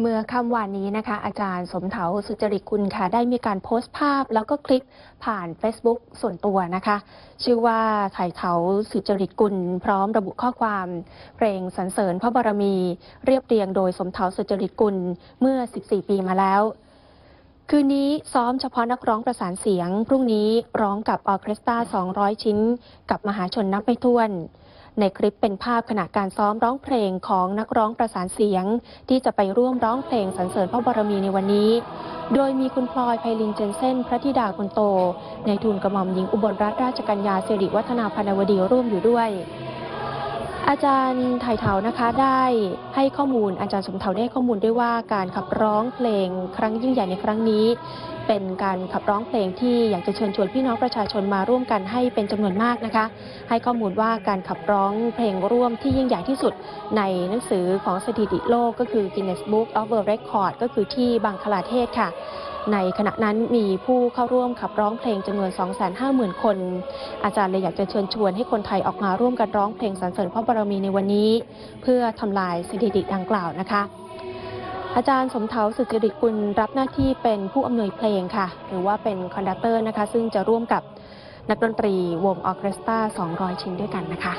เมื่อค่ำวานนี้นะคะ อาจารย์สมเถาสุจริตคุณค่ะ ได้มีการโพสต์ภาพแล้วก็คลิปผ่าน Facebook ส่วนตัวนะคะ ชื่อว่าไถ่เถาสุจริตกุลพร้อมระบุข้อความ เพลงสรรเสริญพระบารมี เรียบเรียงโดยสมเถาสุจริตกุลเมื่อ 14 ปีมาแล้ว คืนนี้ซ้อมเฉพาะนักร้องประสานเสียง พรุ่งนี้ร้องกับออเคสตรา 200 ชิ้น กับมหาชนนับไม่ถ้วน ในคลิปเป็นภาพขณะการซ้อมร้องเพลงของนักร้องประสานเสียง ที่จะไปร่วมร้องเพลงสรรเสริญพระบรมีในวันนี้ โดยมีคุณพลอยไพลินเจนเซนพระธิดาคนโต ในทุนกระหม่อมหญิงอุบลรัตนราชกัญญาสิริวัฒนาพนวดีร่วมอยู่ด้วย อาจารย์ไถ่เถานะคะได้ให้ข้อมูลอาจารย์สมเถาได้ข้อมูลด้วยว่าการขับร้องเพลงครั้งยิ่งใหญ่ในครั้งนี้ เป็นการขับร้องเพลงที่อยากจะเชิญชวนพี่น้องประชาชนมาร่วมกันให้เป็นจำนวนมากนะคะ ให้ข้อมูลว่าการขับร้องเพลงร่วมที่ยิ่งใหญ่ที่สุดในหนังสือของสถิติโลกก็คือ Guinness Book of World Record ก็คือที่บังคลาเทศค่ะ ในขณะนั้นมีผู้เข้าร่วมขับร้องเพลงจำนวน 250,000 คน อาจารย์เลยอยากจะเชิญชวนให้คนไทยออกมาร่วมกันร้องเพลงสรรเสริญพระบารมีในวันนี้ เพื่อทำลายสถิติดังกล่าวนะคะอาจารย์สมเถาสุจริตกุลรับหน้าที่เป็นผู้อำนวยเพลงค่ะ หรือว่าเป็นคอนดักเตอร์นะคะ ซึ่งจะร่วมกับนักดนตรีวงออเคสตรา 200 ชิ้นด้วยกันนะคะ